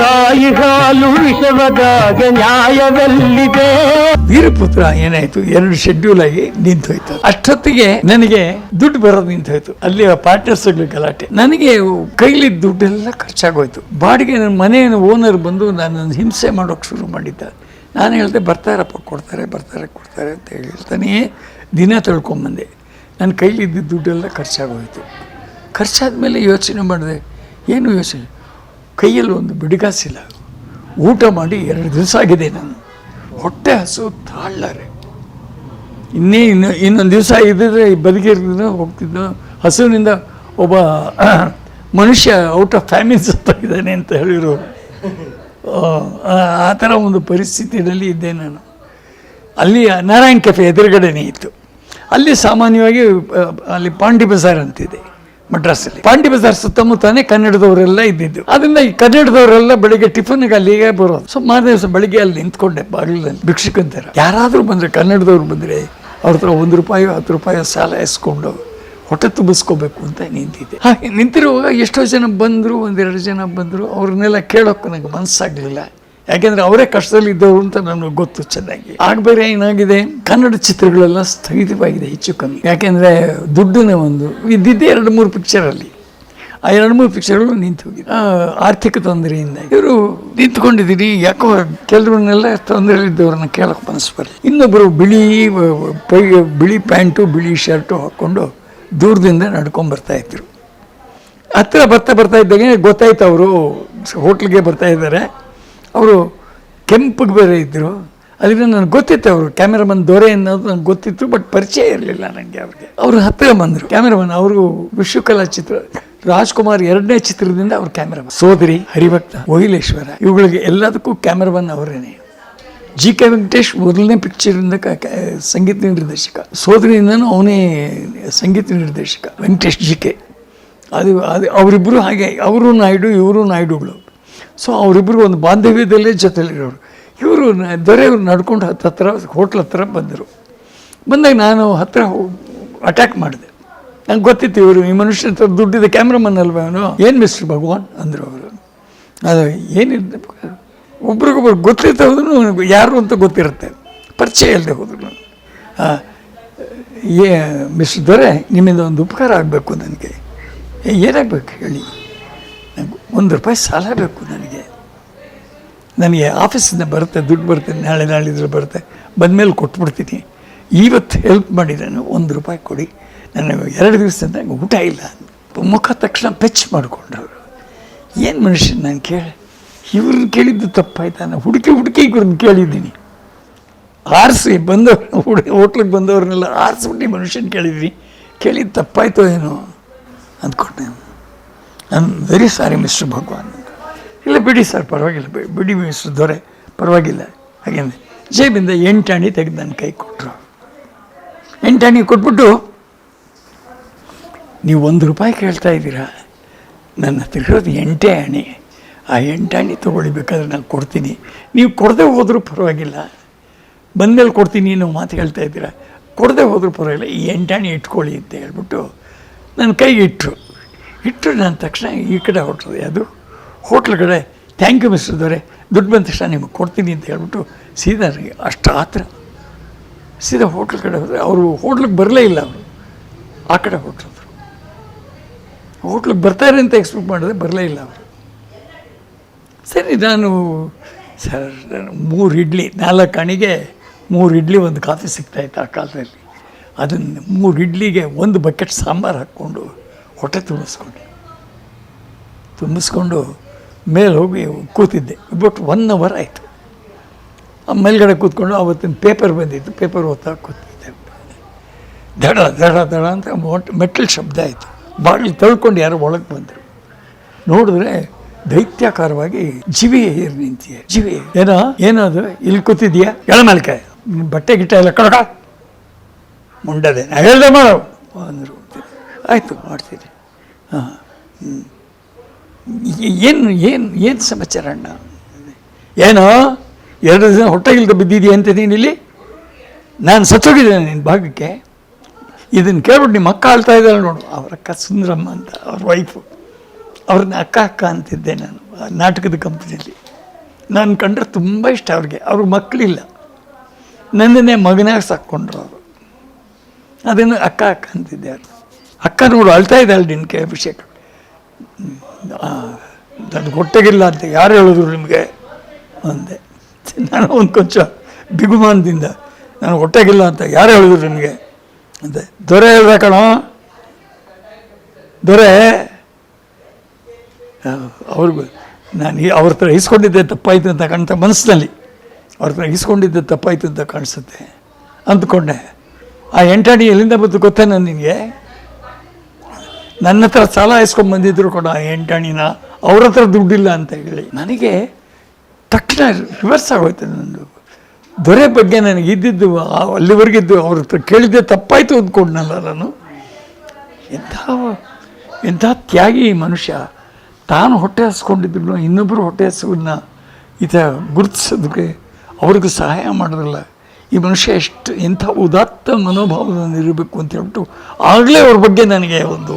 ತಾಯಿ ವಿಷವದಾಗ ನ್ಯಾಯವೆಲ್ಲಿದೆ ವೀರಪುತ್ರ ಏನಾಯ್ತು? ಎರಡು ಶೆಡ್ಯೂಲ್ ಆಗಿ ನಿಂತೋಯ್ತು. ಅಷ್ಟೊತ್ತಿಗೆ ನನಗೆ ದುಡ್ಡು ಬರೋದು ನಿಂತೋಯ್ತು. ಅಲ್ಲಿ ಪಾರ್ಟ್ನರ್ಸ್ ಗಲಾಟೆ. ನನಗೆ ಕೈಲಿ ದುಡ್ಡೆಲ್ಲ ಖರ್ಚಾಗೋಯ್ತು. ಬಾಡಿಗೆ ನನ್ನ ಮನೆಯ ಓನರ್ ಬಂದು ನನ್ನನ್ನು ಹಿಂಸೆ ಮಾಡೋಕೆ ಶುರು ಮಾಡಿದ್ದ ನಾನು ಹೇಳ್ದೆ, ಬರ್ತಾರಪ್ಪ, ಕೊಡ್ತಾರೆ, ಬರ್ತಾರೆ, ಕೊಡ್ತಾರೆ ಅಂತ ಹೇಳ್ತಾನೆ, ದಿನ ತಳ್ಕೊಂಬಂದೆ. ನನ್ನ ಕೈಲಿದ್ದ ದುಡ್ಡೆಲ್ಲ ಖರ್ಚಾಗೋಯ್ತು. ಖರ್ಚಾದ ಮೇಲೆ ಯೋಚನೆ ಮಾಡಿದೆ, ಏನು ಯೋಚನೆ? ಕೈಯಲ್ಲಿ ಒಂದು ಬಿಡಿಗಾಸಿಲ್ಲ ಊಟ ಮಾಡಿ ಎರಡು ದಿವಸ ಆಗಿದೆ ನಾನು. ಹೊಟ್ಟೆ ಹಸು ತಾಳ್ಳಾರೆ ಇನ್ನೇ ಇನ್ನು ಇನ್ನೊಂದು ದಿವಸ ಇದ್ದಿದ್ರೆ ಬದುಕಿರ್ತಿದ್ದ ಹೋಗ್ತಿದ್ದ ಹಸುವಿನಿಂದ ಒಬ್ಬ ಮನುಷ್ಯ ಔಟ್ ಆಫ್ ಫ್ಯಾಮಿಲಿ ಸತ್ತಾಗಿದ್ದಾನೆ ಅಂತ ಹೇಳಿರೋ ಆ, ಥರ ಒಂದು ಪರಿಸ್ಥಿತಿಯಲ್ಲಿ ಇದ್ದೆ ನಾನು. ಅಲ್ಲಿ ನಾರಾಯಣ್ ಕೆಫೆ ಎದುರುಗಡೆನೇ ಇತ್ತು. ಅಲ್ಲಿ ಸಾಮಾನ್ಯವಾಗಿ ಅಲ್ಲಿ ಪಾಂಡಿ ಬಜಾರ್ ಅಂತಿದೆ. ಮಡ್ರಾಸಲ್ಲಿ ಪಾಂಡಿ ಬಜಾರ್ ಸುತ್ತಮುತ್ತಾನೆ ಕನ್ನಡದವರೆಲ್ಲ ಇದ್ದಿದ್ದು. ಅದನ್ನ ಈ ಕನ್ನಡದವರೆಲ್ಲ ಬೆಳಿಗ್ಗೆ ಟಿಫನ್ಗೆ ಅಲ್ಲಿಗೆ ಬರೋದು. ಸೊ ದಿವಸ ಬೆಳಿಗ್ಗೆ ಅಲ್ಲಿ ನಿಂತ್ಕೊಂಡೆ ಬಾಗಿಲಲ್ಲಿ ಭಿಕ್ಷುಕಂತಾರ ಯಾರಾದರೂ ಬಂದರೆ, ಕನ್ನಡದವ್ರು ಬಂದರೆ ಅವ್ರ ಹತ್ರ ಒಂದು ರೂಪಾಯಿ, ಹತ್ತು ರೂಪಾಯಿ ಸಾಲ ಎಸ್ಕೊಂಡು ಹೊಟ್ಟೆ ತುಂಬಿಸ್ಕೋಬೇಕು ಅಂತ ನಿಂತಿದ್ದೆ. ಹಾಗೆ ನಿಂತಿರುವಾಗ ಎಷ್ಟೋ ಜನ ಬಂದರು, ಒಂದೆರಡು ಜನ ಬಂದರು. ಅವ್ರನ್ನೆಲ್ಲ ಕೇಳೋಕ್ಕೆ ನನಗೆ ಮನಸ್ಸಾಗಲಿಲ್ಲ ಯಾಕೆಂದ್ರೆ ಅವರೇ ಕಷ್ಟದಲ್ಲಿ ಇದ್ದವರು ಅಂತ ನನಗೆ ಗೊತ್ತು ಚೆನ್ನಾಗಿ. ಆಗ ಬೇರೆ ಏನಾಗಿದೆ? ಕನ್ನಡ ಚಿತ್ರಗಳೆಲ್ಲ ಸ್ಥಗಿತವಾಗಿದೆ, ಹೆಚ್ಚು ಕಮ್ಮಿ. ಯಾಕೆಂದ್ರೆ ದುಡ್ಡಿನ ಒಂದು ಇದ್ದಿದ್ದೇ ಎರಡು ಮೂರು ಪಿಕ್ಚರಲ್ಲಿ ಆ ಎರಡು ಮೂರು ಪಿಕ್ಚರ್ಗಳು ನಿಂತು ಹೋಗಿದೆ. ಆರ್ಥಿಕ ತೊಂದರೆಯಿಂದ. ಇವರು ನಿಂತ್ಕೊಂಡಿದ್ದೀರಿ, ಯಾಕೋ ಕೆಲವ್ರನ್ನೆಲ್ಲ ತೊಂದರೆಯಲ್ಲಿದ್ದವ್ರನ್ನ ಕೇಳಕ್ಕೆ ಮನಸ್ಸು ಬರಲಿ ಇನ್ನೊಬ್ಬರು ಬಿಳಿ ಪೈ, ಬಿಳಿ ಪ್ಯಾಂಟು, ಬಿಳಿ ಶರ್ಟು ಹಾಕ್ಕೊಂಡು ದೂರದಿಂದ ನಡ್ಕೊಂಡು ಬರ್ತಾ ಇದ್ರು. ಹತ್ತಿರ ಬರ್ತಾ ಬರ್ತಾ ಇದ್ದಾಗ ಗೊತ್ತಾಯ್ತು ಅವರು, ಹೋಟ್ಲಿಗೆ ಬರ್ತಾ ಇದ್ದಾರೆ. ಅವರು ಕೆಂಪಗೆ ಬೇರೆ ಇದ್ದರು ಅದರಿಂದ ನನಗೆ ಗೊತ್ತಿತ್ತು ಅವರು ಕ್ಯಾಮೆರಾಮನ್ ದೊರೆ ಅನ್ನೋದು ನನಗೆ ಗೊತ್ತಿತ್ತು ಬಟ್ ಪರಿಚಯ ಇರಲಿಲ್ಲ ನನಗೆ ಅವ್ರಿಗೆ. ಅವರು ಹತ್ತಿರ ಬಂದರು ಕ್ಯಾಮೆರಾಮನ್ ಅವರು ವಿಶ್ವಕಲಾ ಚಿತ್ರ ರಾಜ್ಕುಮಾರ್ ಎರಡನೇ ಚಿತ್ರದಿಂದ ಅವ್ರ ಕ್ಯಾಮೆರಾಮನ್. ಸೋದರಿ ಹರಿಭಕ್ತ ಮೊಹಿಲೇಶ್ವರ ಇವುಗಳಿಗೆ ಎಲ್ಲದಕ್ಕೂ ಕ್ಯಾಮೆರಾಮನ್ ಅವರೇನೆ. ಜಿ ಕೆ ವೆಂಕಟೇಶ್ ಮೊದಲನೇ ಪಿಕ್ಚರಿಂದ ಸಂಗೀತ ನಿರ್ದೇಶಕ. ಸೋದರಿಯಿಂದನೂ ಅವನೇ ಸಂಗೀತ ನಿರ್ದೇಶಕ ವೆಂಕಟೇಶ್ ಜಿ ಕೆ. ಅದು ಅದು ಅವರಿಬ್ಬರು ಹಾಗೆ ಅವರು ನಾಯ್ಡು ಇವರು ನಾಯ್ಡುಗಳು. ಸೊ ಅವರಿಬ್ಬರು ಒಂದು ಬಾಂಧವ್ಯದಲ್ಲೇ ಜೊತೆಲಿರೋರು. ಇವರು ದೊರೆಯವರು ನಡ್ಕೊಂಡು ಹತ್ತು ಹತ್ರ ಹೋಟ್ಲ್ ಹತ್ರ ಬಂದರು. ಬಂದಾಗ ನಾನು ಹತ್ತಿರ ಅಟ್ಯಾಕ್ ಮಾಡಿದೆ. ನಂಗೆ ಗೊತ್ತಿತ್ತು ಇವರು ಈ ಮನುಷ್ಯ ಹತ್ರ ದುಡ್ಡಿದ ಕ್ಯಾಮ್ರಾಮನ್ ಅಲ್ವಾ ಅವನು? ಏನು ಮಿಸ್ಟರ್ ಭಗವಾನ್? ಅಂದರು ಅವರು. ಅದು ಏನಿದೆ, ಒಬ್ರಿಗೊಬ್ರು ಗೊತ್ತಿತ್ತು ಹೋದ್ರು ಯಾರು ಅಂತ ಗೊತ್ತಿರುತ್ತೆ. ಪರಿಚಯ ಇಲ್ಲದೆ ಹೋದ್ರು. ಏ ಮಿಸ್ಟರ್ ದೊರೆ, ನಿಮ್ಮಿಂದ ಒಂದು ಉಪಕಾರ ಆಗಬೇಕು ನನಗೆ. ಏನಾಗಬೇಕು ಹೇಳಿ? ನಂಗೆ ಒಂದು ರೂಪಾಯಿ ಸಾಲ ಬೇಕು ನನಗೆ. ನನಗೆ ಆಫೀಸಿಂದ ಬರುತ್ತೆ, ದುಡ್ಡು ಬರುತ್ತೆ, ನಾಳೆ ನಾಳಿದ್ರೆ ಬರುತ್ತೆ. ಬಂದಮೇಲೆ ಕೊಟ್ಬಿಡ್ತೀನಿ. ಇವತ್ತು ಹೆಲ್ಪ್ ನಾನು ಒಂದು ರೂಪಾಯಿ ಕೊಡಿ. ನಾನು ಎರಡು ದಿವಸದಿಂದ ನಂಗೆ ಊಟ ಇಲ್ಲ. ಮುಖ ತಕ್ಷಣ ಪೆಚ್ ಮಾಡಿಕೊಂಡವರು. ಏನು ಮನುಷ್ಯ ನಾನು ಕೇಳಿ, ಇವ್ರನ್ನ ಕೇಳಿದ್ದು ತಪ್ಪಾಯ್ತಾ? ನಾನು ಹುಡುಕಿ ಹುಡುಕಿ ಇವ್ರನ್ನ ಕೇಳಿದ್ದೀನಿ. ಆರಿಸಿ ಬಂದವ್ರು ಹುಡು, ಹೋಟ್ಲಿಗೆ ಬಂದವ್ರನ್ನೆಲ್ಲ ಆರಿಸ್ಬಿಟ್ಟು ಮನುಷ್ಯನ ಕೇಳಿದ್ವಿ. ಕೇಳಿದ್ದು ತಪ್ಪಾಯ್ತೋ ಏನೋ ಅಂದ್ಕೊಂಡೆ ನಾನು. Very sorry mister Bhagwan. ಇಲ್ಲ ಬಿಡಿ ಸರ್, ಪರವಾಗಿಲ್ಲ. ಬಿಡಿ ಮಿಸ್ಟರ್ ದೊರೆ. ಪರವಾಗಿಲ್ಲ. ಹಾಗೆಂದೆ ಜೇಬಿಂದ ಎಂಟಾಣಿ ತೆಗೆದು ನನ್ನ ಕೈ ಕೊಟ್ಟರು ಎಂಟಾಣಿ ಕೊಟ್ಬಿಟ್ಟು, ನೀವು ಒಂದು ರೂಪಾಯಿ ಕೇಳ್ತಾ ಇದ್ದೀರಾ? ನನ್ನ ಹತ್ರ ಇರೋದು ಎಂಟೇ ಆಣೆ ಆ ಎಂಟಾಣಿ ತೊಗೊಳ್ಳಿ, ಬೇಕಾದ್ರೆ ನಾನು ಕೊಡ್ತೀನಿ. ನೀವು ಕೊಡದೆ ಹೋದರೂ ಪರವಾಗಿಲ್ಲ. ಬಂದಮೇಲೆ ಕೊಡ್ತೀನಿ ನೀವು ಮಾತು ಹೇಳ್ತಾ ಇದ್ದೀರಾ? ಕೊಡದೆ ಹೋದರೂ ಪರವಾಗಿಲ್ಲ. ಈ ಎಂಟಾಣಿ ಇಟ್ಕೊಳ್ಳಿ ಅಂತ ಹೇಳ್ಬಿಟ್ಟು ನನ್ನ ಕೈಗೆ ಇಟ್ಟರು ಇಟ್ಟರು ನಾನು ತಕ್ಷಣ ಈ ಕಡೆ ಹೊರಟದೆ. ಅದು ಹೋಟ್ಲ್ ಕಡೆ ಥ್ಯಾಂಕ್ ಯು ಮಿಸ್ಟರ್ ದೊರೆ. ದುಡ್ಡು ಬಂದ ತಕ್ಷಣ ನಿಮಗೆ ಕೊಡ್ತೀನಿ ಅಂತ ಹೇಳ್ಬಿಟ್ಟು ಸೀದಾ ಅಷ್ಟು ಆತ್ರ. ಸೀದಾ ಹೋಟ್ಲ್ ಕಡೆ ಹೋದರೆ ಅವರು ಹೋಟ್ಲಿಗೆ ಬರಲೇ ಇಲ್ಲ ಅವರು. ಆ ಕಡೆ ಹೊರಟರು ಹೋಟ್ಲಿಗೆ ಬರ್ತಾರೆ ಅಂತ ಎಕ್ಸ್ಪೆಕ್ಟ್ ಮಾಡಿದ್ರೆ ಬರಲೇ ಇಲ್ಲ ಅವರು. ಸರಿ, ನಾನು ಸರ್ ಮೂರು ಇಡ್ಲಿ, ನಾಲ್ಕು ಅಣಿಗೆ ಮೂರು ಇಡ್ಲಿ ಒಂದು ಕಾಫಿ ಸಿಗ್ತಾಯಿತ್ತು ಆ ಕಾಲದಲ್ಲಿ. ಅದನ್ನು ಮೂರು ಇಡ್ಲಿಗೆ ಒಂದು ಬಕೆಟ್ ಸಾಂಬಾರು ಹಾಕ್ಕೊಂಡು ಹೊಟ್ಟೆ ತುಂಬಿಸ್ಕೊಂಡೆ. ತುಂಬಿಸ್ಕೊಂಡು ಮೇಲೆ ಹೋಗಿ ಕೂತಿದ್ದೆ. ಬಟ್ ಒನ್ ಅವರ್ ಆಯಿತು. ಆ ಮೇಲ್ಗಡೆ ಕೂತ್ಕೊಂಡು ಆವತ್ತಿನ ಪೇಪರ್ ಬಂದಿತ್ತು. ಪೇಪರ್ ಓದ್ತಾ ಕೂತಿದ್ದೆ. ದಡ ದಡ ದಡ ಅಂತ ಮೊಟ್, ಮೆಟ್ಲ್ ಶಬ್ದ ಆಯಿತು. ಬಾಗಿಲು ತಳ್ಕೊಂಡು ಯಾರೋ ಒಳಗೆ ಬಂದರು. ನೋಡಿದ್ರೆ ದೈತ್ಯಾಕಾರವಾಗಿ ಜಿವಿ ಏರ್ ನಿಂತಿಯ ಜಿವಿ ಏನೋ, ಏನಾದ್ರು ಇಲ್ಲಿ ಕೂತಿದ್ಯಾ? ಎಳ ಮೇಲ್ಕೆ ಬಟ್ಟೆ, ಗಿಟ್ಟೆ ಎಲ್ಲ ಕಡಕ ಮುಂಡದೆ. ನಾ ಹೇಳ್ದೆ ಮಾಡೋ. ಅಂದರು. ಆಯಿತು ಮಾಡ್ತೀನಿ ಹಾಂ ಏನು ಏನು ಏನು ಸಮಾಚಾರ ಅಣ್ಣ? ಏನೋ, ಎರಡು ದಿನ ಹೊಟ್ಟೆಗಿಲ್ದ ಬಿದ್ದಿದೆಯಾ ಅಂತ ನೀನಿಲ್ಲಿ ನಾನು ಸತ್ತೋಗಿದ್ದೇನೆ ನಿನ್ನ ಭಾಗಕ್ಕೆ. ಇದನ್ನು ಕೇಳ್ಬಿಟ್ಟು ನಿಮ್ಮ ಅಕ್ಕ ಆಳ್ತಾ ಇದ್ದಾಳೆ ನೋಡು. ಅವ್ರ ಅಕ್ಕ ಸುಂದರಮ್ಮ ಅಂತ, ಅವ್ರ ವೈಫು ಅವ್ರನ್ನ ಅಕ್ಕ ಅಕ್ಕ ಅಂತಿದ್ದೆ ನಾನು ನಾಟಕದ ಕಂಪ್ನಿಯಲ್ಲಿ ನಾನು ಕಂಡ್ರೆ ತುಂಬ ಇಷ್ಟ ಅವ್ರಿಗೆ. ಅವ್ರ ಮಕ್ಕಳಿಲ್ಲ ನನ್ನನ್ನೇ ಮಗನಾಗ ಸಾಕ್ಕೊಂಡ್ರು ಅವರು. ಅದನ್ನು ಅಕ್ಕ ಅಕ್ಕ ಅಂತಿದ್ದೆ ಅವ್ರು ಅಕ್ಕ ನೋಡು, ಅಳ್ತಾ ಇದ್ದಾಳೆ ನಿನ್ನ ಅಭಿಷೇಕ ನನಗೆ ಹೊಟ್ಟೆಗಿಲ್ಲ ಅಂತ ಯಾರು ಹೇಳಿದ್ರು ನಿಮಗೆ? ಅಂದೆ. ನಾನು ಒಂದು ಕೊಂಚ ಬಿಗುಮಾನದಿಂದ ನಾನು ಹೊಟ್ಟೆಗಿಲ್ಲ ಅಂತ ಯಾರು ಹೇಳಿದ್ರು ನಿಮಗೆ? ಅಂದೆ. ದೊರೆ ಹೇಳಬೇಕಣ ಕಣೋ. ದೊರೆ. ಅವ್ರಿಗೂ ನಾನು ಅವ್ರ ಹತ್ರ ಇಸ್ಕೊಂಡಿದ್ದೆ ತಪ್ಪಾಯ್ತು ಅಂತ ಕಾಣ್ತಾ ಮನಸ್ಸಿನಲ್ಲಿ ಅವ್ರ ಹತ್ರ ಇಸ್ಕೊಂಡಿದ್ದೆ ತಪ್ಪಾಯ್ತು ಅಂತ ಕಾಣಿಸುತ್ತೆ. ಅಂದ್ಕೊಂಡೆ. ಆ ಎಂಟಾಣಿ ಎಲ್ಲಿಂದ ಬಂತು ಗೊತ್ತೇನ ನಿನಗೆ? ನನ್ನ ಹತ್ರ ಸಾಲ ಇಸ್ಕೊಂಡು ಬಂದಿದ್ರು ಕೂಡ ಎಂಟಣಿನ ಅವ್ರ ಹತ್ರ ದುಡ್ಡಿಲ್ಲ ಅಂತ ಹೇಳಿ. ನನಗೆ ತಕ್ಷಣ ರಿವರ್ಸ್ ಆಗೋಯ್ತು ನಂದು. ದೊರೆ ಬಗ್ಗೆ ನನಗೆ ಇದ್ದಿದ್ದು ಅಲ್ಲಿವರೆಗಿದ್ದು ಅವ್ರ ಹತ್ರ ಕೇಳಿದ್ದೆ ತಪ್ಪಾಯ್ತು ಅಂದ್ಕೊಂಡ್ನಲ್ಲ ನಾನು. ಎಂಥ ಎಂಥ ತ್ಯಾಗಿ ಈ ಮನುಷ್ಯ. ತಾನು ಹೊಟ್ಟೆ ಹಸ್ಕೊಂಡಿದ್ರು ಇನ್ನೊಬ್ಬರು ಹೊಟ್ಟೆ ಹಸುವನ್ನ ಥರ ಗುರುತಿಸೋದಕ್ಕೆ ಅವ್ರಿಗೂ ಸಹಾಯ ಮಾಡೋದಿಲ್ಲ. ಈ ಮನುಷ್ಯ ಎಷ್ಟು ಇಂಥ ಉದಾತ್ತ ಮನೋಭಾವದಿಂದ ಇರಬೇಕು ಅಂತ ಹೇಳ್ಬಿಟ್ಟು ಆಗಲೇ ಅವ್ರ ಬಗ್ಗೆ ನನಗೆ ಒಂದು